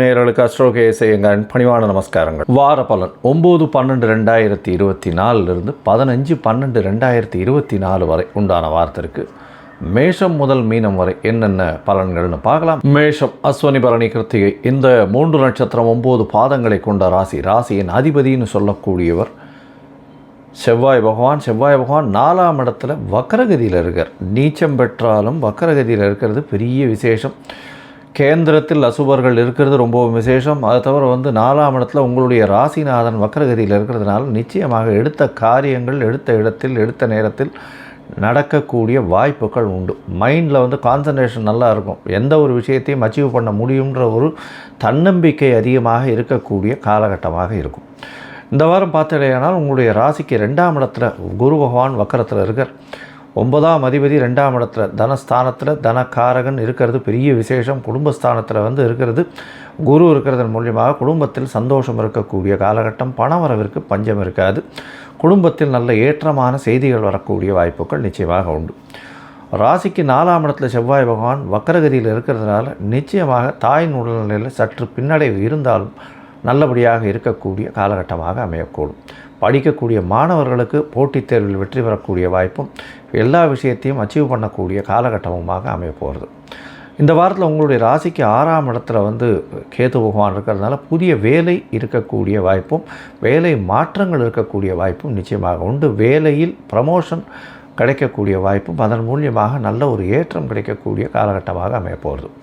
நேயர்களுக்கு அஸ்ட்ரோகே செய்யுங்கள் பணிவான நமஸ்காரங்கள். வார பலன் ஒம்பது பன்னெண்டு ரெண்டாயிரத்தி இருபத்தி நாலுலேருந்து பதினஞ்சு பன்னெண்டு ரெண்டாயிரத்தி இருபத்தி நாலு வரை உண்டான வாரத்திற்கு மேஷம் முதல் மீனம் வரை என்னென்ன பலன்கள்னு பார்க்கலாம். மேஷம் அஸ்வனி பரணி கிருத்திகை. இந்த மூன்று நட்சத்திரம் ஒம்பது பாதங்களை கொண்ட ராசி. ராசியின் அதிபதினு சொல்லக்கூடியவர் செவ்வாய் பகவான் செவ்வாய் பகவான் நாலாம் இடத்துல வக்கரகதியில் இருக்கார். நீச்சம் பெற்றாலும் வக்கரகதியில் இருக்கிறது பெரிய விசேஷம். கேந்திரத்தில் அசுபர்கள் இருக்கிறது ரொம்ப விசேஷம். அதை தவிர வந்து நாலாம் இடத்துல உங்களுடைய ராசிநாதன் வக்கரகதியில் இருக்கிறதுனால நிச்சயமாக எடுத்த காரியங்கள் எடுத்த இடத்தில் எடுத்த நேரத்தில் நடக்கக்கூடிய வாய்ப்புகள் உண்டு. மைண்டில் வந்து கான்சன்ட்ரேஷன் நல்லா இருக்கும். எந்த ஒரு விஷயத்தையும் அச்சீவ் பண்ண முடியுன்ற ஒரு தன்னம்பிக்கை அதிகமாக இருக்கக்கூடிய காலகட்டமாக இருக்கும். இந்த வாரம் பார்த்தீங்கன்னா உங்களுடைய ராசிக்கு ரெண்டாம் இடத்துல குரு பகவான் வக்கரத்தில் இருக்கார். ஒன்பதாம் அதிபதி ரெண்டாம் இடத்துல தனஸ்தானத்தில் தனக்காரகன் இருக்கிறது பெரிய விசேஷம் குடும்பஸ்தானத்தில் வந்து இருக்கிறது. குரு இருக்கிறதன் மூலியமாக குடும்பத்தில் சந்தோஷம் இருக்கக்கூடிய காலகட்டம் பணவரவிற்கு பஞ்சம் இருக்காது. குடும்பத்தில் நல்ல ஏற்றமான செய்திகள் வரக்கூடிய வாய்ப்புகள் நிச்சயமாக உண்டு. ராசிக்கு நாலாம் இடத்துல செவ்வாய் பகவான் வக்கரகதியில் இருக்கிறதுனால நிச்சயமாக தாயின் உடல்நிலையில் சற்று பின்னடைவு இருந்தாலும் நல்லபடியாக இருக்கக்கூடிய காலகட்டமாக அமையக்கூடும். படிக்கக்கூடிய மாணவர்களுக்கு போட்டித் தேர்வில் வெற்றி பெறக்கூடிய வாய்ப்பும் எல்லா விஷயத்தையும் அச்சீவ் பண்ணக்கூடிய காலகட்டமுமாக அமையப்போகிறது. இந்த வாரத்தில் உங்களுடைய ராசிக்கு ஆறாம் இடத்துல வந்து கேது பகவான் இருக்கிறதுனால புதிய வேலை இருக்கக்கூடிய வாய்ப்பும் வேலை மாற்றங்கள் இருக்கக்கூடிய வாய்ப்பும் நிச்சயமாக உண்டு. வேலையில் ப்ரமோஷன் கிடைக்கக்கூடிய வாய்ப்பும் அதன் மூலியமாக நல்ல ஒரு ஏற்றம் கிடைக்கக்கூடிய காலகட்டமாக அமையப்போகிறது.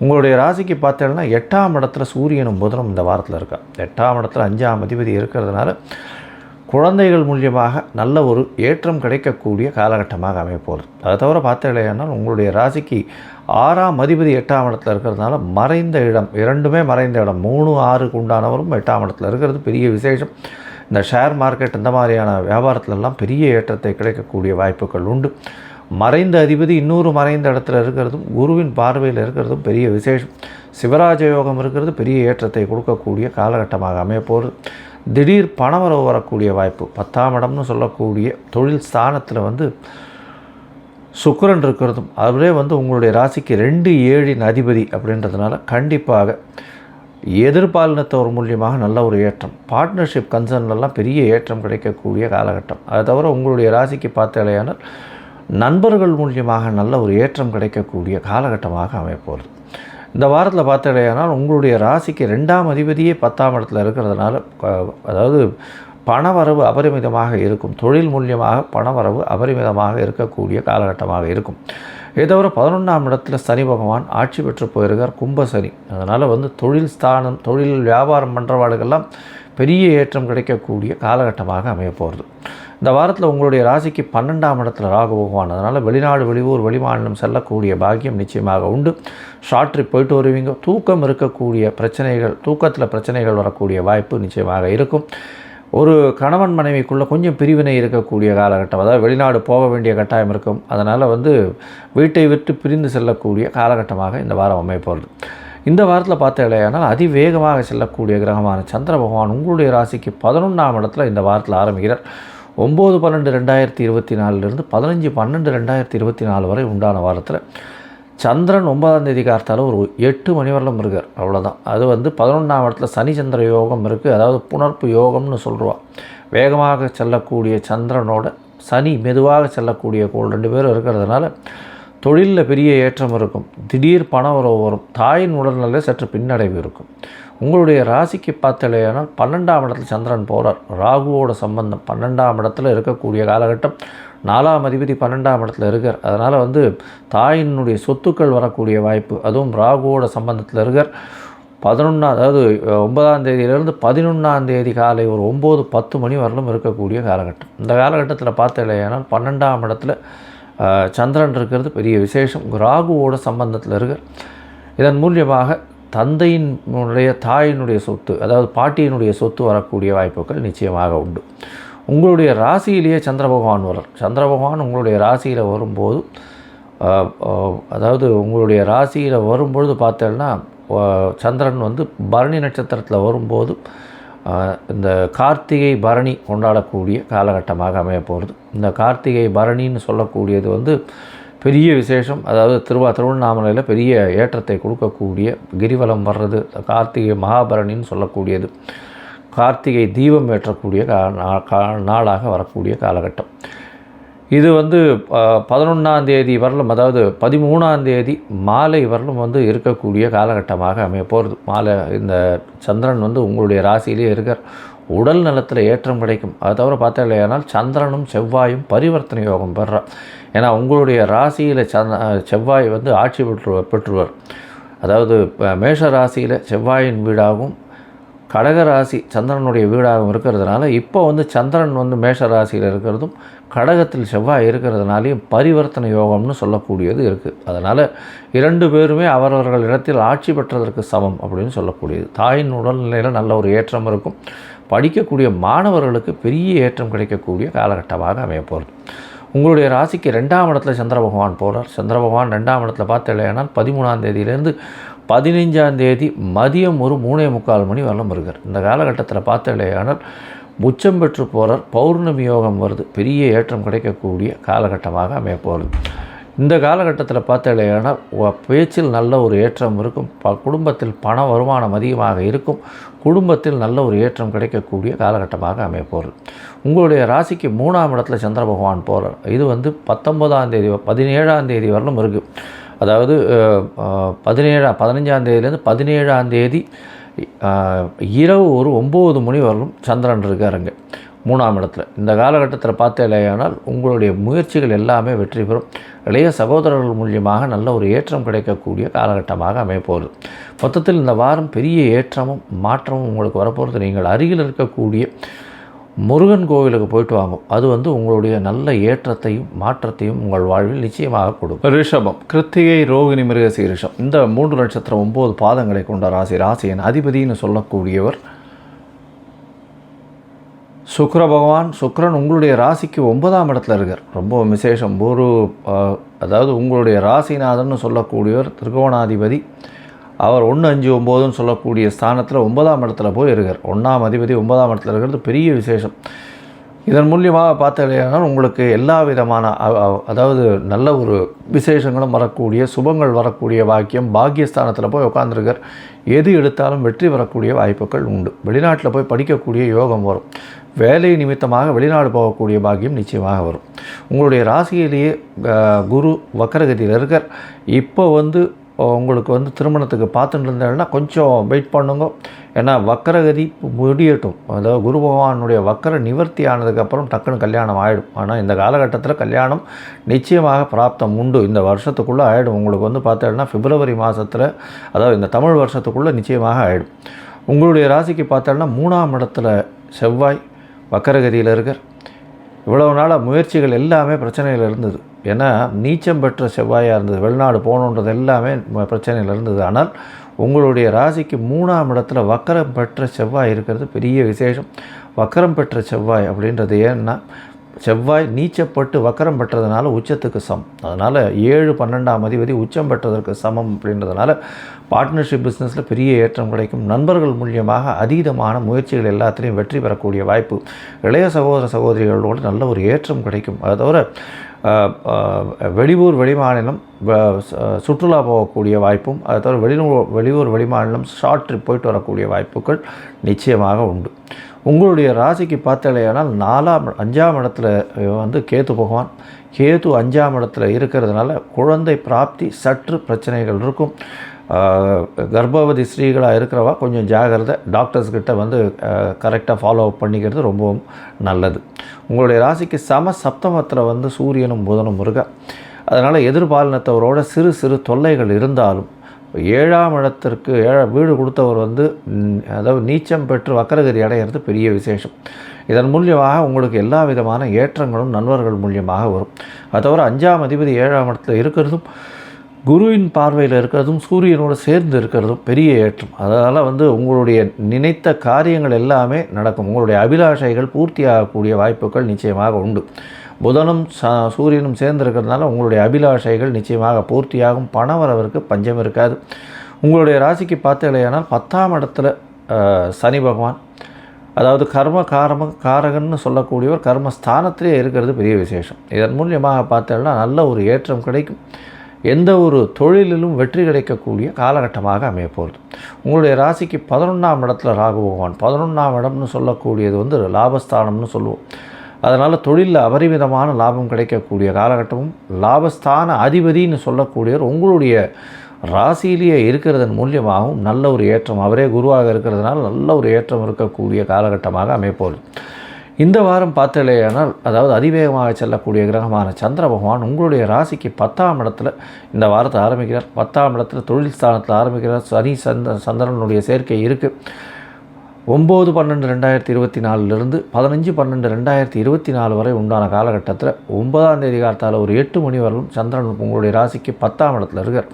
உங்களுடைய ராசிக்கு பார்த்தேன்னா எட்டாம் இடத்துல சூரியனும் புதனும் இந்த வாரத்தில் இருக்கா. எட்டாம் இடத்துல அஞ்சாம் அதிபதி இருக்கிறதுனால குழந்தைகள் மூலியமாக நல்ல ஒரு ஏற்றம் கிடைக்கக்கூடிய காலகட்டமாக அமையப்போகுது. அதை தவிர பார்த்தீங்கன்னா உங்களுடைய ராசிக்கு ஆறாம் அதிபதி எட்டாம் இடத்துல இருக்கிறதுனால மறைந்த இடம் இரண்டுமே மறைந்த இடம் மூணு ஆறுக்கு உண்டானவரும் எட்டாம் இடத்துல இருக்கிறது. பெரிய விசேஷம். இந்த ஷேர் மார்க்கெட் இந்த மாதிரியான வியாபாரத்திலெல்லாம் பெரிய ஏற்றத்தை கிடைக்கக்கூடிய வாய்ப்புகள் உண்டு. மறைந்த அதிபதி இன்னொரு மறைந்த இடத்துல இருக்கிறதும் குருவின் பார்வையில் இருக்கிறதும் பெரிய விசேஷம். சிவராஜ யோகம் இருக்கிறது பெரிய ஏற்றத்தை கொடுக்கக்கூடிய காலகட்டமாக அமையப்போகுது. திடீர் பணவரவு வரக்கூடிய வாய்ப்பு பத்தாம் இடம்னு சொல்லக்கூடிய தொழில் ஸ்தானத்தில் வந்து சுக்கரன் இருக்கிறதும் அதுவே வந்து உங்களுடைய ராசிக்கு ரெண்டு ஏழின் அதிபதி அப்படின்றதுனால கண்டிப்பாக எதிர்பாலினத்தவர் மூலியமாக நல்ல ஒரு ஏற்றம். பார்ட்னர்ஷிப் கன்சர்ன்லாம் பெரிய ஏற்றம் கிடைக்கக்கூடிய காலகட்டம். அதை தவிர உங்களுடைய ராசிக்கு பார்த்தாலேயானால் நண்பர்கள் மூலியமாக நல்ல ஒரு ஏற்றம் கிடைக்கக்கூடிய காலகட்டமாக அமையப்போகிறது இந்த வாரத்தில் பார்த்துடையானால் உங்களுடைய ராசிக்கு ரெண்டாம் அதிபதியே பத்தாம் இடத்துல இருக்கிறதுனால அதாவது பணவரவு அபரிமிதமாக இருக்கும். தொழில் மூலியமாக பணவரவு அபரிமிதமாக இருக்கக்கூடிய காலகட்டமாக இருக்கும். இதை தவிர பதினொன்றாம் இடத்துல சனி பகவான் ஆட்சி பெற்று போயிருக்கார் கும்ப சனி. அதனால் வந்து தொழில் ஸ்தானம் தொழில் வியாபாரம் பண்ணுறவாளுக்கெல்லாம் பெரிய ஏற்றம் கிடைக்கக்கூடிய காலகட்டமாக அமைய போகிறது இந்த வாரத்தில் உங்களுடைய ராசிக்கு பன்னெண்டாம் இடத்துல ராகு பகவான். அதனால் வெளிநாடு வெளியூர் வெளிமாநிலம் செல்லக்கூடிய பாக்கியம் நிச்சயமாக உண்டு. ஷார்ட் ட்ரிப் போயிட்டு வருவீங்க. தூக்கம் இருக்கக்கூடிய பிரச்சனைகள் தூக்கத்தில் பிரச்சனைகள் வரக்கூடிய வாய்ப்பு நிச்சயமாக இருக்கும். ஒரு கணவன் மனைவிக்குள்ளே கொஞ்சம் பிரிவினை இருக்கக்கூடிய காலகட்டம். அதாவது வெளிநாடு போக வேண்டிய கட்டாயம் இருக்கும். அதனால் வந்து வீட்டை விட்டு பிரிந்து செல்லக்கூடிய காலகட்டமாக இந்த வாரம் அமைப்போகிறது இந்த வாரத்தில் பார்த்த இல்லையானால் அதிவேகமாக செல்லக்கூடிய கிரகமான சந்திர பகவான் உங்களுடைய ராசிக்கு பதினொன்றாம் இடத்துல இந்த வாரத்தில் ஆரம்பிக்கிறார். ஒம்பது பன்னெண்டு ரெண்டாயிரத்தி இருபத்தி நாலுலேருந்து பதினஞ்சு பன்னெண்டு ரெண்டாயிரத்தி இருபத்தி நாலு வரை உண்டான வாரத்தில் சந்திரன் ஒன்பதாம் தேதி கார்த்தால ஒரு எட்டு மணி வரலும் இருக்கார். அவ்வளோதான் அது வந்து பதினொன்றாம் இடத்துல சனி சந்திர யோகம் இருக்குது அதாவது புணர்ப்பு யோகம்னு சொல்லுவாள் வேகமாக செல்லக்கூடிய சந்திரனோட சனி மெதுவாக செல்லக்கூடிய கோள் ரெண்டு பேரும் இருக்கிறதுனால தொழிலில் பெரிய ஏற்றம் இருக்கும். திடீர் பண உறவு வரும். தாயின் உடல்நிலை சற்று பின்னடைவு இருக்கும். உங்களுடைய ராசிக்கு பார்த்தலையானால் பன்னெண்டாம் இடத்துல சந்திரன் போகிறார் ராகுவோட சம்பந்தம் பன்னெண்டாம் இடத்துல இருக்கக்கூடிய காலகட்டம் நாலாம் அதிபதி பன்னெண்டாம் இடத்துல இருக்கார். அதனால் வந்து தாயினுடைய சொத்துக்கள் வரக்கூடிய வாய்ப்பு அதுவும் ராகுவோட சம்பந்தத்தில் இருக்கார். பதினொன்றா அதாவது ஒன்பதாம் தேதியிலேருந்து பதினொன்றாம் தேதி காலை ஒரு ஒம்பது பத்து மணி வரலும் இருக்கக்கூடிய காலகட்டம். இந்த காலகட்டத்தில் பார்த்தலையானால் பன்னெண்டாம் இடத்துல சந்திரன் இருக்கிறது பெரிய விசேஷம். ராகுவோட சம்பந்தத்தில் இருக்கார். இதன் மூலியமாக தந்தையினுடைய தாயினுடைய சொத்து அதாவது பாட்டியினுடைய சொத்து வரக்கூடிய வாய்ப்புகள் நிச்சயமாக உண்டு. உங்களுடைய ராசியிலேயே சந்திர பகவான் வரும் சந்திர பகவான் உங்களுடைய ராசியில் வரும்போது அதாவது உங்களுடைய ராசியில் வரும்பொழுது பார்த்தேன்னா சந்திரன் வந்து பரணி நட்சத்திரத்தில் வரும்போது இந்த கார்த்திகை பரணி கொண்டாடக்கூடிய காலகட்டமாக அமைய போகிறது இந்த கார்த்திகை பரணின்னு சொல்லக்கூடியது வந்து பெரிய விசேஷம் அதாவது திருவா திருவண்ணாமலையில் பெரிய ஏற்றத்தை கொடுக்கக்கூடிய கிரிவலம் வர்றது கார்த்திகை மகாபரணின்னு சொல்லக்கூடியது. கார்த்திகை தீபம் ஏற்றக்கூடிய கா நா- கா- நாளாக வரக்கூடிய காலகட்டம். இது வந்து பதினொன்றாம் தேதி வரலும் அதாவது பதிமூணாம் தேதி மாலை வரலும் வந்து இருக்கக்கூடிய காலகட்டமாக அமைய போகிறது மாலை இந்த சந்திரன் வந்து உங்களுடைய ராசியிலே இருக்கார். உடல் நலத்தில் ஏற்றம் கிடைக்கும். அது தவிர பார்த்தா இல்லையானால் சந்திரனும் செவ்வாயும் பரிவர்த்தனை யோகம் பெறார் ஏன்னா உங்களுடைய ராசியில் சந்த செவ்வாய் வந்து ஆட்சி பெற்று பெற்றுவர். அதாவது மேஷ ராசியில் செவ்வாயின் வீடாகவும் கடக ராசி சந்திரனுடைய வீடாகவும் இருக்கிறதுனால இப்போ வந்து சந்திரன் வந்து மேஷ ராசியில் இருக்கிறதும் கடகத்தில் செவ்வாய் இருக்கிறதுனாலையும் பரிவர்த்தனை யோகம்னு சொல்லக்கூடியது இருக்குது அதனால் இரண்டு பேருமே அவரவர்கள் இடத்தில் ஆட்சி பெற்றதற்கு சமம் அப்படின்னு சொல்லக்கூடியது. தாயின் உடல்நிலையில் நல்ல ஒரு ஏற்றம் இருக்கும். படிக்கக்கூடிய மாணவர்களுக்கு பெரிய ஏற்றம் கிடைக்கக்கூடிய காலகட்டமாக அமையப்போகிறது உங்களுடைய ராசிக்கு ரெண்டாம் இடத்துல சந்திர பகவான் போகிறார் சந்திர பகவான் ரெண்டாம் இடத்துல பார்த்தலையானால் பதிமூணாம் தேதியிலேருந்து பதினைஞ்சாம் தேதி மதியம் ஒரு மூணே முக்கால் மணி வரலும் இருக்கார் இந்த காலகட்டத்தில் பார்த்தலையானால் உச்சம் பெற்று போகிறார் பௌர்ணமி யோகம் வருது. பெரிய ஏற்றம் கிடைக்கக்கூடிய காலகட்டமாக அமையப்போகிறது இந்த காலகட்டத்தில் பார்த்தாலேனா பேச்சில் நல்ல ஒரு ஏற்றம் இருக்கும். ப குடும்பத்தில் பண வருமானம் அதிகமாக இருக்கும். குடும்பத்தில் நல்ல ஒரு ஏற்றம் கிடைக்கக்கூடிய காலகட்டமாக அமையப்போகிறது உங்களுடைய ராசிக்கு மூணாம் இடத்துல சந்திர பகவான் போகிறார் இது வந்து பத்தொன்பதாம் தேதி பதினேழாம் தேதி வரலும் இருக்குது அதாவது பதினேழாம் பதினஞ்சாம் தேதியிலேருந்து பதினேழாம் தேதி இரவு ஒரு ஒம்பது மணி வரலும் சந்திரன் இருக்காருங்க. மூணாம் இடத்துல. இந்த காலகட்டத்தில் பார்த்தேலேயானால் உங்களுடைய முயற்சிகள் எல்லாமே வெற்றி பெறும். இளைய சகோதரர்கள் மூலியமாக நல்ல ஒரு ஏற்றம் கிடைக்கக்கூடிய காலகட்டமாக அமையப்போகுது. மொத்தத்தில் இந்த வாரம் பெரிய ஏற்றமும் மாற்றமும் உங்களுக்கு வரப்போகிறது நீங்கள் அருகில் இருக்கக்கூடிய முருகன் கோவிலுக்கு போயிட்டு வாங்கும். அது வந்து உங்களுடைய நல்ல ஏற்றத்தையும் மாற்றத்தையும் உங்கள் வாழ்வில் நிச்சயமாக கொடுக்கும். ரிஷபம் கிருத்திகை ரோகிணி மிருக சீரிஷம் இந்த மூன்று நட்சத்திரம் ஒம்பது பாதங்களை கொண்ட ராசி ராசியின் அதிபதின்னு சொல்லக்கூடியவர் சுக்கர பகவான் சுக்கரன் உங்களுடைய ராசிக்கு ஒன்பதாம் இடத்துல இருக்கார். ரொம்ப விசேஷம். ஒரு அதாவது உங்களுடைய ராசிநாதன் சொல்லக்கூடியவர் திருகோணாதிபதி. அவர் ஒன்று அஞ்சு ஒம்போதுன்னு சொல்லக்கூடிய ஸ்தானத்தில் ஒன்பதாம் இடத்துல போய் இருக்கார். ஒன்றாம் அதிபதி ஒன்பதாம் இடத்துல இருக்கிறது பெரிய விசேஷம். இதன் மூலியமாக பார்த்தீங்கன்னா உங்களுக்கு எல்லா விதமான அதாவது நல்ல ஒரு விசேஷங்களும் வரக்கூடிய சுபங்கள் வரக்கூடிய பாக்கியம் பாக்கியஸ்தானத்தில் போய் உட்காந்துருக்கார் எது எடுத்தாலும் வெற்றி வரக்கூடிய வாய்ப்புகள் உண்டு. வெளிநாட்டில் போய் படிக்கக்கூடிய யோகம் வரும். வேலை நிமித்தமாக வெளிநாடு போகக்கூடிய பாக்கியம் நிச்சயமாக வரும். உங்களுடைய ராசியிலேயே குரு வக்கரகதியில் இருக்கார். இப்போ வந்து உங்களுக்கு வந்து திருமணத்துக்கு பார்த்துட்டு இருந்தேன்னா கொஞ்சம் வெயிட் பண்ணுங்க. ஏன்னா வக்கரகதி முடியட்டும். அதாவது குரு பகவானுடைய வக்கர நிவர்த்தி ஆனதுக்கப்புறம் டக்குன்னு கல்யாணம் ஆகிடும் ஆனால் இந்த காலகட்டத்தில் கல்யாணம் நிச்சயமாக பிராப்தம் உண்டு. இந்த வருஷத்துக்குள்ளே ஆகிடும் உங்களுக்கு வந்து பார்த்தோன்னா பிப்ரவரி மாதத்தில் அதாவது இந்த தமிழ் வருஷத்துக்குள்ளே நிச்சயமாக ஆகிடும் உங்களுடைய ராசிக்கு பார்த்தோன்னா மூணாம் இடத்துல செவ்வாய் வக்கரகதியில் இருக்கார். இவ்வளவு நாளாக முயற்சிகள் எல்லாமே பிரச்சனையில் இருந்தது. ஏன்னா நீச்சம் பெற்ற செவ்வாயாக இருந்தது. வெளிநாடு போகணுன்றது எல்லாமே பிரச்சனையில் இருந்தது. ஆனால் உங்களுடைய ராசிக்கு மூணாம் இடத்துல வக்கரம் பெற்ற செவ்வாய் இருக்கிறது பெரிய விசேஷம். வக்கரம் பெற்ற செவ்வாய் அப்படின்றது ஏன்னா செவ்வாய் நீச்சப்பட்டு வக்கரம் பெற்றதுனால உச்சத்துக்கு சமம். அதனால் ஏழு பன்னெண்டாம் அதிபதி உச்சம் பெற்றதற்கு சமம் அப்படின்றதுனால பார்ட்னர்ஷிப் பிஸ்னஸில் பெரிய ஏற்றம் கிடைக்கும். நண்பர்கள் மூலியமாக அதீதமான முயற்சிகள் எல்லாத்துலேயும் வெற்றி பெறக்கூடிய வாய்ப்பு. இளைய சகோதர சகோதரிகளோடு நல்ல ஒரு ஏற்றம் கிடைக்கும். அதை தவிர வெளியூர் வெளிமாநிலம் சுற்றுலா போகக்கூடிய வாய்ப்பும் அதை தவிர வெளியூர் வெளியூர் வெளிமாநிலம் ஷார்ட் ட்ரிப் போயிட்டு வரக்கூடிய வாய்ப்புகள் நிச்சயமாக உண்டு. உங்களுடைய ராசிக்கு பார்த்தாலேயானால் நாலாம் அஞ்சாம் இடத்துல வந்து கேத்து பகவான். கேது அஞ்சாம் இடத்துல இருக்கிறதுனால குழந்தை பிராப்தி சற்று பிரச்சனைகள் இருக்கும். கர்ப்பவதி ஸ்ரீகளாக இருக்கிறவா கொஞ்சம் ஜாகிரதை டாக்டர்ஸ்கிட்ட வந்து கரெக்டாக ஃபாலோ அப் பண்ணிக்கிறது ரொம்பவும் நல்லது. உங்களுடைய ராசிக்கு சம சப்தமத்தில் வந்து சூரியனும் புதனும் இருக்கா அதனால் எதிர்பாலினத்தவரோட சிறு சிறு தொல்லைகள் இருந்தாலும் ஏழாம் இடத்திற்கு ஏழ வீடு கொடுத்தவர் வந்து அதாவது நீச்சம் பெற்று வக்கரகதி அடையிறது பெரிய விசேஷம். இதன் மூலியமாக உங்களுக்கு எல்லா விதமான ஏற்றங்களும் நண்பர்கள் மூலியமாக வரும். அது தவிர அஞ்சாம் அதிபதி ஏழாம் இடத்துல இருக்கிறதும் குருவின் பார்வையில் இருக்கிறதும் சூரியனோடு சேர்ந்து இருக்கிறதும் பெரிய ஏற்றம். அதனால் வந்து உங்களுடைய நினைத்த காரியங்கள் எல்லாமே நடக்கும். உங்களுடைய அபிலாஷைகள் பூர்த்தியாகக்கூடிய வாய்ப்புகள் நிச்சயமாக உண்டு. புதனும் ச சூரியனும் சேர்ந்து இருக்கிறதுனால உங்களுடைய அபிலாஷைகள் நிச்சயமாக பூர்த்தியாகும். பணவரவிற்கு பஞ்சம் இருக்காது. உங்களுடைய ராசிக்கு பார்த்தீங்களேனால் பத்தாம் இடத்துல சனி பகவான் அதாவது கர்ம காரம காரகன்னு சொல்லக்கூடியவர் கர்மஸ்தானத்திலே இருக்கிறது பெரிய விசேஷம். இதன் மூலியமாக பார்த்தோம்னா நல்ல ஒரு ஏற்றம் கிடைக்கும். எந்த ஒரு தொழிலிலும் வெற்றி கிடைக்கக்கூடிய காலகட்டமாக அமையப்போகுது உங்களுடைய ராசிக்கு பதினொன்றாம் இடத்துல ராகு பகவான் பதினொன்றாம் இடம்னு சொல்லக்கூடியது வந்து லாபஸ்தானம்னு சொல்லுவோம். அதனால் தொழிலில் அபரிமிதமான லாபம் கிடைக்கக்கூடிய காலகட்டமும் லாபஸ்தான அதிபதின்னு சொல்லக்கூடியவர் உங்களுடைய ராசியிலேயே இருக்கிறதன் மூலியமாகவும் நல்ல ஒரு ஏற்றம் அவரே குருவாக இருக்கிறதுனால நல்ல ஒரு ஏற்றம் இருக்கக்கூடிய காலகட்டமாக அமைப்போது இந்த வாரம் பார்த்தலையானால் அதாவது அதிவேகமாக செல்லக்கூடிய கிரகமான சந்திர பகவான் உங்களுடைய ராசிக்கு பத்தாம் இடத்துல இந்த வாரத்தை ஆரம்பிக்கிறார். பத்தாம் இடத்துல தொழில் ஸ்தானத்தில் ஆரம்பிக்கிறார். சனி சந்த சந்திரனுடைய சேர்க்கை இருக்குது ஒம்பது பன்னெண்டு ரெண்டாயிரத்தி இருபத்தி நாலுலேருந்து பதினஞ்சு பன்னெண்டு ரெண்டாயிரத்தி இருபத்தி நாலு வரை உண்டான காலகட்டத்தில் ஒன்பதாம் தேதி காலத்தால் ஒரு எட்டு மணி வரலும் சந்திரன் உங்களுடைய ராசிக்கு பத்தாம் இடத்துல இருக்கார்.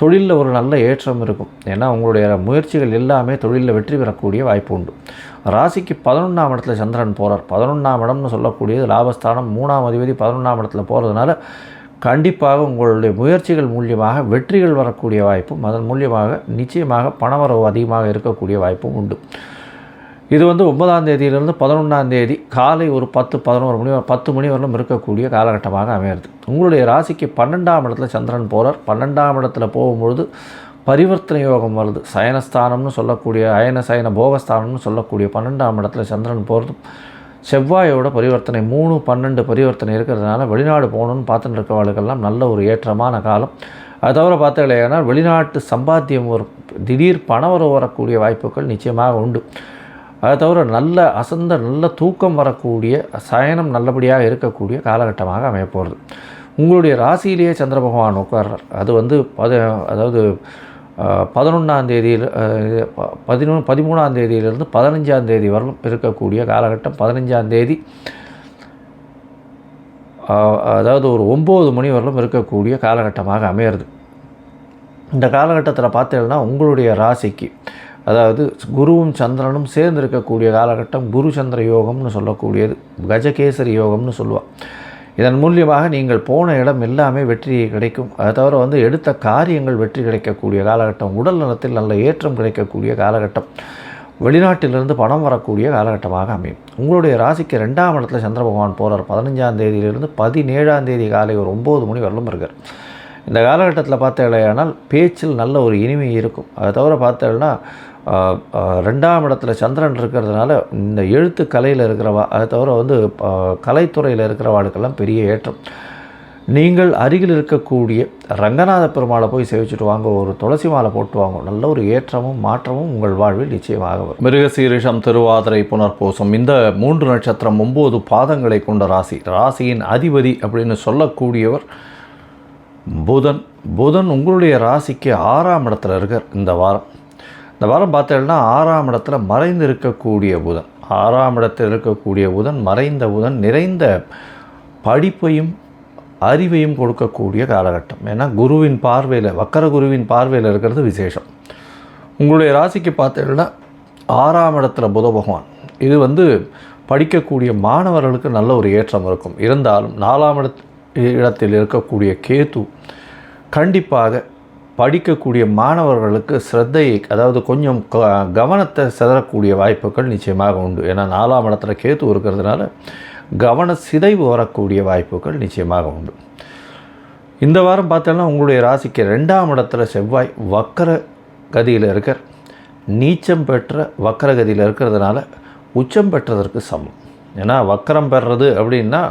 தொழிலில் ஒரு நல்ல ஏற்றம் இருக்கும். ஏன்னா உங்களுடைய முயற்சிகள் எல்லாமே தொழிலில் வெற்றி பெறக்கூடிய வாய்ப்பு உண்டு. ராசிக்கு பதினொன்றாம் இடத்துல சந்திரன் போகிறார் பதினொன்றாம் இடம்னு சொல்லக்கூடியது லாபஸ்தானம். மூணாம் அதிபதி பதினொன்றாம் இடத்துல போகிறதுனால கண்டிப்பாக உங்களுடைய முயற்சிகள் மூலியமாக வெற்றிகள் வரக்கூடிய வாய்ப்பும் அதன் மூலியமாக நிச்சயமாக பணவரவு அதிகமாக இருக்கக்கூடிய வாய்ப்பும் உண்டு. இது வந்து ஒன்பதாம் தேதியிலிருந்து பதினொன்றாம் தேதி காலை ஒரு பத்து பதினோரு மணி பத்து மணி வரலும் இருக்கக்கூடிய காலகட்டமாக அமையிறது உங்களுடைய ராசிக்கு பன்னெண்டாம் இடத்துல சந்திரன் போகிறார் பன்னெண்டாம் இடத்துல போகும்பொழுது பரிவர்த்தனை யோகம் வருது. சயனஸ்தானம்னு சொல்லக்கூடிய அயன சயன போகஸ்தானம்னு சொல்லக்கூடிய பன்னெண்டாம் இடத்துல சந்திரன் போகிறது செவ்வாயோட பரிவர்த்தனை மூணு பன்னெண்டு பரிவர்த்தனை இருக்கிறதுனால வெளிநாடு போகணுன்னு பார்த்துட்டு இருக்கவர்களுக்கெல்லாம் நல்ல ஒரு ஏற்றமான காலம். அது தவிர பார்த்தீங்கன்னா வெளிநாட்டு சம்பாத்தியம் ஒரு திடீர் பணவரவு வரக்கூடிய வாய்ப்புகள் நிச்சயமாக உண்டு. அதை தவிர நல்ல அசந்த நல்ல தூக்கம் வரக்கூடிய சயனம் நல்லபடியாக இருக்கக்கூடிய காலகட்டமாக அமையப்போகிறது உங்களுடைய ராசியிலேயே சந்திர பகவான் உட்கார்றார். அது வந்து பத அதாவது பதினொன்றாம் தேதியில் பதினொன்று பதிமூணாம் தேதியிலிருந்து பதினஞ்சாம் தேதி வரலும் இருக்கக்கூடிய காலகட்டம். பதினஞ்சாம் தேதி அதாவது ஒரு ஒம்பது மணி வரலும் இருக்கக்கூடிய காலகட்டமாக அமையிறது. இந்த காலகட்டத்தில் பார்த்தீங்கன்னா உங்களுடைய ராசிக்கு அதாவது குருவும் சந்திரனும் சேர்ந்து இருக்கக்கூடிய காலகட்டம் குரு சந்திர யோகம்னு சொல்லக்கூடியது கஜகேசரி யோகம்னு சொல்லுவாள் இதன் மூலியமாக நீங்கள் போன இடம் எல்லாமே வெற்றி கிடைக்கும். அதை தவிர வந்து எடுத்த காரியங்கள் வெற்றி கிடைக்கக்கூடிய காலகட்டம் உடல் நலத்தில் நல்ல ஏற்றம் கிடைக்கக்கூடிய காலகட்டம் வெளிநாட்டிலிருந்து பணம் வரக்கூடிய காலகட்டமாக அமையும். உங்களுடைய ராசிக்கு ரெண்டாம் இடத்துல சந்திர பகவான் போகிறார் பதினஞ்சாம் தேதியிலிருந்து பதினேழாம் தேதி காலை ஒரு ஒம்பது மணி வரலும் இருக்கார். இந்த காலகட்டத்தில் பார்த்தீங்கன்னா பேச்சில் நல்ல ஒரு இனிமை இருக்கும். அதை தவிர பார்த்தேன்னா ரெண்டாம் இடத்துல சந்திரன் இருக்கிறதுனால இந்த எழுத்து கலையில் இருக்கிறவா அதை தவிர வந்து கலைத்துறையில் இருக்கிறவாளுக்கெல்லாம் பெரிய ஏற்றம். நீங்கள் அருகில் இருக்கக்கூடிய ரங்கநாத பெருமாளை போய் சேவிச்சுட்டு வாங்க ஒரு துளசி மாலை போட்டு வாங்க. நல்ல ஒரு ஏற்றமும் மாற்றமும் உங்கள் வாழ்வில் நிச்சயமாக வரும். மிருகசீரிஷம் திருவாதிரை புனர்பூசம் இந்த மூன்று நட்சத்திரம் ஒம்பது பாதங்களை கொண்ட ராசி. ராசியின் அதிபதி அப்படின்னு சொல்லக்கூடியவர் புதன். புதன் உங்களுடைய ராசிக்கு ஆறாம் இடத்துல இருக்கார் இந்த வாரம். இந்த வாரம் பார்த்தீங்கன்னா ஆறாம் இடத்துல மறைந்து இருக்கக்கூடிய புதன். ஆறாம் இடத்தில் இருக்கக்கூடிய புதன் மறைந்த புதன் நிறைந்த படிப்பையும் அறிவையும் கொடுக்கக்கூடிய காலகட்டம். ஏன்னா குருவின் பார்வையில் வக்கர குருவின் பார்வையில் இருக்கிறது விசேஷம். உங்களுடைய ராசிக்கு பார்த்தீங்கன்னா ஆறாம் இடத்துல புத பகவான். இது வந்து படிக்கக்கூடிய மாணவர்களுக்கு நல்ல ஒரு ஏற்றம் இருக்கும். இருந்தாலும் நாலாம் இடத்தில் இருக்கக்கூடிய கேத்து கண்டிப்பாக படிக்கக்கூடிய மாணவர்களுக்கு ஸ்ரத்தையை அதாவது கொஞ்சம் கவனத்தை சிதறக்கூடிய வாய்ப்புகள் நிச்சயமாக உண்டு. ஏன்னா நாலாம் இடத்துல கேத்து இருக்கிறதுனால கவன சிதைவு வரக்கூடிய வாய்ப்புகள் நிச்சயமாக உண்டு. இந்த வாரம் பார்த்தோன்னா உங்களுடைய ராசிக்கு ரெண்டாம் இடத்துல செவ்வாய் வக்கர கதியில் இருக்கிற நீச்சம் பெற்ற வக்கர கதியில் இருக்கிறதுனால உச்சம் பெற்றதற்கு சமம். ஏன்னா வக்கரம் பெறுறது அப்படின்னா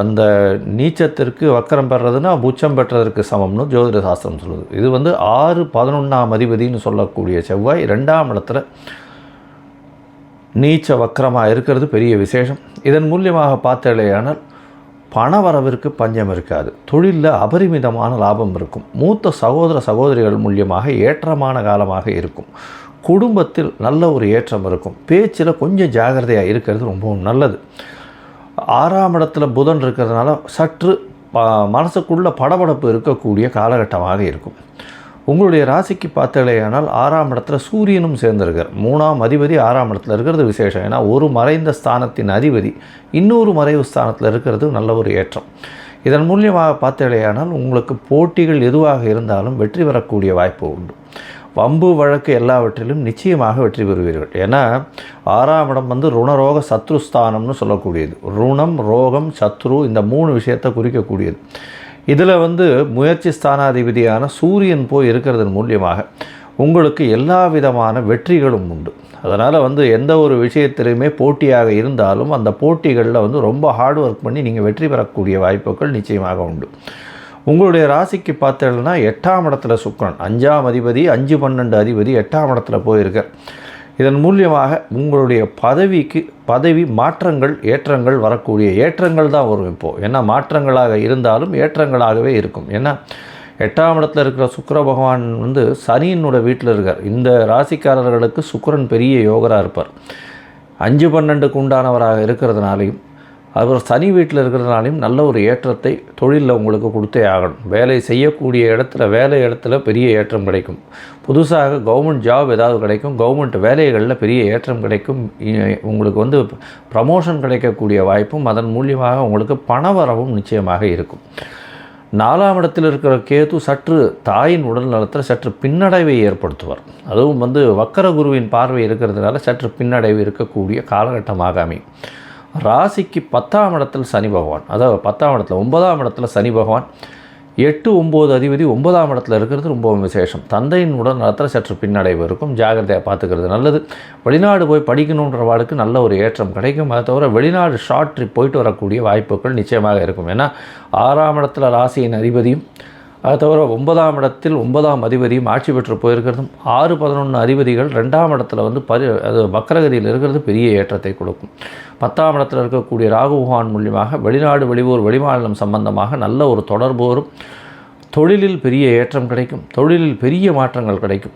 அந்த நீச்சத்திற்கு வக்கரம் பெறதுன்னா உச்சம் பெற்றதற்கு சமம்னு ஜோதிட சாஸ்திரம் சொல்லுது. இது வந்து ஆறு பதினொன்றாம் அதிபதினு சொல்லக்கூடிய செவ்வாய் ரெண்டாம் இடத்துல நீச்ச வக்கரமாக இருக்கிறது பெரிய விசேஷம். இதன் மூலியமாக பார்த்தாலேயானால் பண வரவிற்கு பஞ்சம் இருக்காது. தொழிலில் அபரிமிதமான லாபம் இருக்கும். மூத்த சகோதர சகோதரிகள் மூலியமாக ஏற்றமான காலமாக இருக்கும். குடும்பத்தில் நல்ல ஒரு ஏற்றம் இருக்கும். பேச்சில் கொஞ்சம் ஜாகிரதையாக இருக்கிறது ரொம்பவும் நல்லது. ஆறாம் இடத்துல புதன் இருக்கிறதுனால சற்று மனசுக்குள்ளே படபடப்பு இருக்கக்கூடிய காலகட்டமாக இருக்கும். உங்களுடைய ராசிக்கு பார்த்தலையானால் ஆறாம் இடத்துல சூரியனும் சேர்ந்திருக்கார். மூணாம் அதிபதி ஆறாம் இடத்துல இருக்கிறது விசேஷம். ஏன்னா ஒரு மறைந்த ஸ்தானத்தின் அதிபதி இன்னொரு மறைவு ஸ்தானத்தில் இருக்கிறது நல்ல ஒரு ஏற்றம். இதன் மூலியமாக பார்த்தலையானால் உங்களுக்கு போட்டிகள் எதுவாக இருந்தாலும் வெற்றி பெறக்கூடிய வாய்ப்பு உண்டு. வம்பு வழக்கு எல்லாவற்றிலும் நிச்சயமாக வெற்றி பெறுவீர்கள். ஏன்னா ஆறாம் இடம் வந்து ருணரோக சத்ருஸ்தானம்னு சொல்லக்கூடியது. ருணம் ரோகம் சத்ரு இந்த மூணு விஷயத்தை குறிக்கக்கூடியது. இதில் வந்து முயற்சி ஸ்தானாதிபதியான சூரியன் போய் இருக்கிறதன் மூலியமாக உங்களுக்கு எல்லா விதமான வெற்றிகளும் உண்டு. அதனால் வந்து எந்த ஒரு விஷயத்திலையுமே போட்டியாக இருந்தாலும் அந்த போட்டிகளில் வந்து ரொம்ப ஹார்ட் ஒர்க் பண்ணி நீங்கள் வெற்றி பெறக்கூடிய வாய்ப்புகள் நிச்சயமாக உண்டு. உங்களுடைய ராசிக்கு பார்த்தீங்கன்னா எட்டாம் இடத்துல சுக்கரன். அஞ்சாம் அதிபதி அஞ்சு பன்னெண்டு அதிபதி எட்டாம் இடத்துல போயிருக்கார். இதன் மூலியமாக உங்களுடைய பதவிக்கு பதவி மாற்றங்கள் ஏற்றங்கள் வரக்கூடிய ஏற்றங்கள் தான் வரும் இப்போது ஏன்னா மாற்றங்களாக இருந்தாலும் ஏற்றங்களாகவே இருக்கும். ஏன்னா எட்டாம் இடத்துல இருக்கிற சுக்கர பகவான் வந்து சனியினோட வீட்டில் இருக்கார். இந்த ராசிக்காரர்களுக்கு சுக்கரன் பெரிய யோகராக இருப்பார். அஞ்சு பன்னெண்டுக்கு உண்டானவராக இருக்கிறதுனாலையும் அதுபோல் சனி வீட்டில் இருக்கிறதுனாலையும் நல்ல ஒரு ஏற்றத்தை தொழிலில் உங்களுக்கு கொடுத்தே ஆகணும். வேலை செய்யக்கூடிய இடத்துல வேலை இடத்துல பெரிய ஏற்றம் கிடைக்கும். புதுசாக கவர்மெண்ட் ஜாப் ஏதாவது கிடைக்கும். கவர்மெண்ட் வேலைகளில் பெரிய ஏற்றம் கிடைக்கும். உங்களுக்கு வந்து ப்ரமோஷன் கிடைக்கக்கூடிய வாய்ப்பும் அதன் மூலியமாக உங்களுக்கு பணவரவும் நிச்சயமாக இருக்கும். நாலாம் இடத்தில் இருக்கிற கேது சற்று தாயின் உடல் நலத்தில் சற்று பின்னடைவை ஏற்படுத்துவார். அதுவும் வந்து வக்கர குருவின் பார்வை இருக்கிறதுனால சற்று பின்னடைவு இருக்கக்கூடிய காலகட்டமாக அமையும். ராசிக்கு பத்தாம் இடத்தில் சனி பகவான். அதாவது பத்தாம் இடத்துல ஒன்பதாம் இடத்துல சனி பகவான். எட்டு ஒம்பது அதிபதி ஒன்பதாம் இடத்துல இருக்கிறது ரொம்ப விசேஷம். தந்தையின் உடல் நலத்தில் சற்று பின்னடைவு இருக்கும். ஜாகிரதையாக பார்த்துக்கிறது நல்லது. வெளிநாடு போய் படிக்கணுன்ற வாழ்க்கை நல்ல ஒரு ஏற்றம் கிடைக்கும். அதை தவிர வெளிநாடு ஷார்ட் ட்ரிப் போயிட்டு வரக்கூடிய வாய்ப்புகள் நிச்சயமாக இருக்கும். ஏன்னா ஆறாம் இடத்துல ராசியின் அதிபதியும் அது தவிர ஒன்பதாம் இடத்தில் ஒன்பதாம் அதிபதியும் ஆட்சி பெற்று போயிருக்கிறதும் ஆறு பதினொன்று அதிபதிகள் ரெண்டாம் இடத்துல வந்து பரி அது வக்கரகதியில் இருக்கிறது பெரிய ஏற்றத்தை கொடுக்கும். பத்தாம் இடத்தில் இருக்கக்கூடிய ராகுபகவான் மூலியமாக வெளிநாடு வெளியூர் வெளிமாநிலம் சம்பந்தமாக நல்ல ஒரு தொடர்பு வரும். தொழிலில் பெரிய ஏற்றம் கிடைக்கும். தொழிலில் பெரிய மாற்றங்கள் கிடைக்கும்.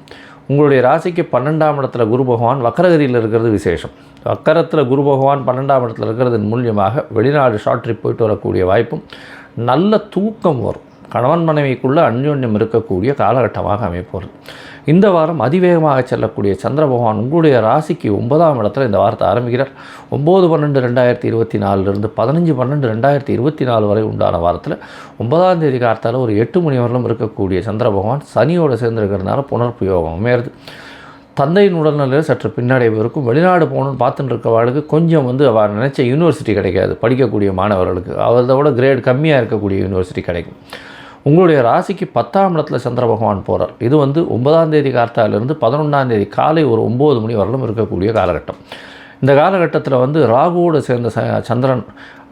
உங்களுடைய ராசிக்கு பன்னெண்டாம் இடத்துல குரு பகவான் வக்கரகதியில் இருக்கிறது விசேஷம். வக்கரத்தில் குரு பகவான் பன்னெண்டாம் இடத்துல இருக்கிறதன் மூலியமாக வெளிநாடு ஷார்ட் ட்ரிப் போயிட்டு வரக்கூடிய வாய்ப்பும் நல்ல தூக்கம் வரும். கணவன் மனைவிக்குள்ளே அந்யோன்யம் இருக்கக்கூடிய காலகட்டமாக அமைப்போகிறது இந்த வாரம் அதிவேகமாக செல்லக்கூடிய சந்திர பகவான் உங்களுடைய ராசிக்கு ஒன்பதாம் இடத்துல இந்த வாரத்தை ஆரம்பிக்கிறார். ஒம்பது பன்னெண்டு ரெண்டாயிரத்தி இருபத்தி நாலுலேருந்து பதினஞ்சு பன்னெண்டு ரெண்டாயிரத்தி இருபத்தி நாலு வரை உண்டான வாரத்தில் ஒன்பதாம் தேதி காலத்தால் ஒரு எட்டு மணி வரலும் இருக்கக்கூடிய சந்திர பகவான் சனியோடு சேர்ந்துருக்கிறதுனால புனர்ப்பு யோகம் அமையிறது. தந்தையின் உடல்நிலையில் சற்று பின்னடைவு இருக்கும். வெளிநாடு போகணுன்னு பார்த்துட்டு இருக்கவாளுக்கு கொஞ்சம் வந்து அவள் நினச்ச யூனிவர்சிட்டி கிடைக்காது. படிக்கக்கூடிய மாணவர்களுக்கு. அதை விட கிரேட் கம்மியாக இருக்கக்கூடிய யூனிவர்சிட்டி கிடைக்கும். உங்களுடைய ராசிக்கு பத்தாம் இடத்துல சந்திர பகவான் போகிறார் இது வந்து ஒன்பதாம் தேதி கார்த்தாலிருந்து பதினொன்றாம் தேதி காலை ஒரு ஒம்பது மணி வரலும் இருக்கக்கூடிய காலகட்டம். இந்த காலகட்டத்தில் வந்து ராகுவோடு சேர்ந்த ச சந்திரன்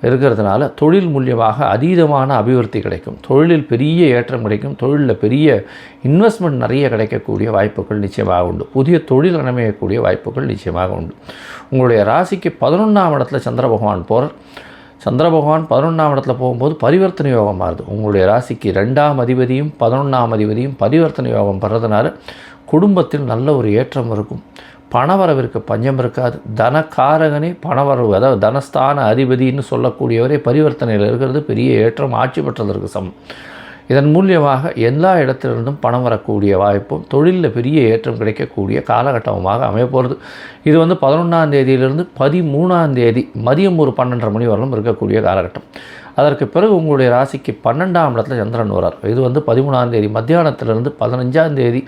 இருக்கிறதுனால தொழில் மூலியமாக அதீதமான அபிவிருத்தி கிடைக்கும். தொழிலில் பெரிய ஏற்றம் கிடைக்கும். தொழிலில் பெரிய இன்வெஸ்ட்மெண்ட் நிறைய கிடைக்கக்கூடிய வாய்ப்புகள் நிச்சயமாக உண்டு. புதிய தொழில் அமையக்கூடிய வாய்ப்புகள் நிச்சயமாக உண்டு. உங்களுடைய ராசிக்கு பதினொன்றாம் இடத்துல சந்திர பகவான் போகிறார் சந்திர பகவான் பதினொன்றாம் இடத்துல போகும்போது பரிவர்த்தனை யோகம் மாறுது. உங்களுடைய ராசிக்கு ரெண்டாம் அதிபதியும் பதினொன்றாம் அதிபதியும் பரிவர்த்தனை யோகம் பெறதுனால குடும்பத்தில் நல்ல ஒரு ஏற்றம் இருக்கும். பணவரவிற்கு பஞ்சம் இருக்காது. தனக்காரகனே பணவரவு அதாவது தனஸ்தான அதிபதினு சொல்லக்கூடியவரே பரிவர்த்தனையில் இருக்கிறது. பெரிய ஏற்றம் ஆட்சி பெற்றதற்கு சமம். இதன் மூலியமாக எல்லா இடத்திலிருந்தும் பணம் வரக்கூடிய வாய்ப்பும் தொழிலில் பெரிய ஏற்றம் கிடைக்கக்கூடிய காலகட்டமாக அமையப்போகிறது. இது வந்து பதினொன்றாம் தேதியிலிருந்து பதிமூணாம் தேதி மதியம் ஒரு பன்னெண்டரை மணி வரலும் இருக்கக்கூடிய காலகட்டம். அதற்கு பிறகு உங்களுடைய ராசிக்கு பன்னெண்டாம் இடத்துல சந்திரன் வரார். இது வந்து பதிமூணாம் தேதி மத்தியானத்திலிருந்து பதினஞ்சாம் தேதி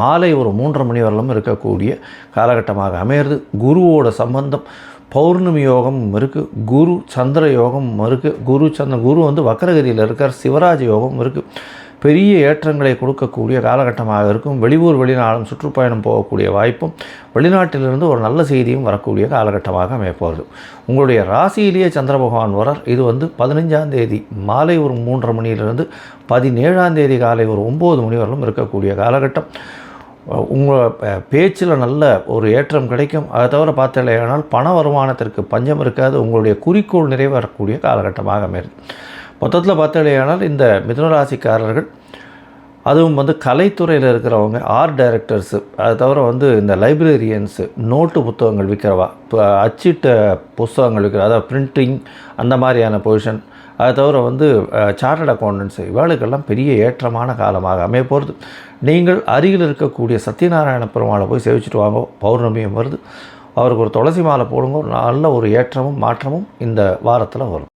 மாலை ஒரு மூன்றரை மணி வரலும் இருக்கக்கூடிய காலகட்டமாக அமையிறது. குருவோட சம்பந்தம் பௌர்ணமி யோகம் இருக்குது குரு சந்திர யோகம் இருக்குது குரு சந்திர குரு வந்து வக்கரகிரியில் இருக்கார் சிவராஜ யோகம் இருக்குது பெரிய ஏற்றங்களை கொடுக்கக்கூடிய காலகட்டமாக இருக்கும். வெளியூர் வெளிநாடும் சுற்றுப்பயணம் போகக்கூடிய வாய்ப்பும் வெளிநாட்டிலிருந்து ஒரு நல்ல செய்தியும் வரக்கூடிய காலகட்டமாக அமையப்போகிறது உங்களுடைய ராசியிலேயே சந்திர பகவான் வரார். இது வந்து பதினஞ்சாம் தேதி மாலை ஒரு மூன்றரை மணியிலிருந்து பதினேழாம் தேதி காலை ஒரு ஒம்பது மணி வரலும் இருக்கக்கூடிய காலகட்டம். உங்கள் பேச்சில் நல்ல ஒரு ஏற்றம் கிடைக்கும். அதை தவிர பார்த்தலையானால் பண வருமானத்திற்கு பஞ்சம் இருக்காது. உங்களுடைய குறிக்கோள் நிறைவேறக்கூடிய காலகட்டமாக அமைது மொத்தத்தில் பார்த்தலையானால் இந்த மிதுனராசிக்காரர்கள் அதுவும் வந்து கலைத்துறையில் இருக்கிறவங்க ஆர்ட் டைரக்டர்ஸு அதை தவிர வந்து இந்த லைப்ரரியன்ஸு நோட்டு புத்தகங்கள் விற்கிறவா இப்போ அச்சிட்ட புத்தகங்கள் விற்கிற அதாவது பிரிண்டிங் அந்த மாதிரியான பொசிஷன் அதை தவிர வந்து சார்ட்டட் அக்கௌண்டன்ஸ் இவாளுக்கெல்லாம் பெரிய ஏற்றமான காலமாக அமைய போகிறது நீங்கள் அருகில் இருக்கக்கூடிய சத்யநாராயண பெருமாளை போய் சேவிச்சுட்டு வாங்க பௌர்ணமியும் வருது. அவருக்கு ஒரு துளசி மாலை போடுங்க நல்ல ஒரு ஏற்றமும் மாற்றமும் இந்த வாரத்தில் வரும்.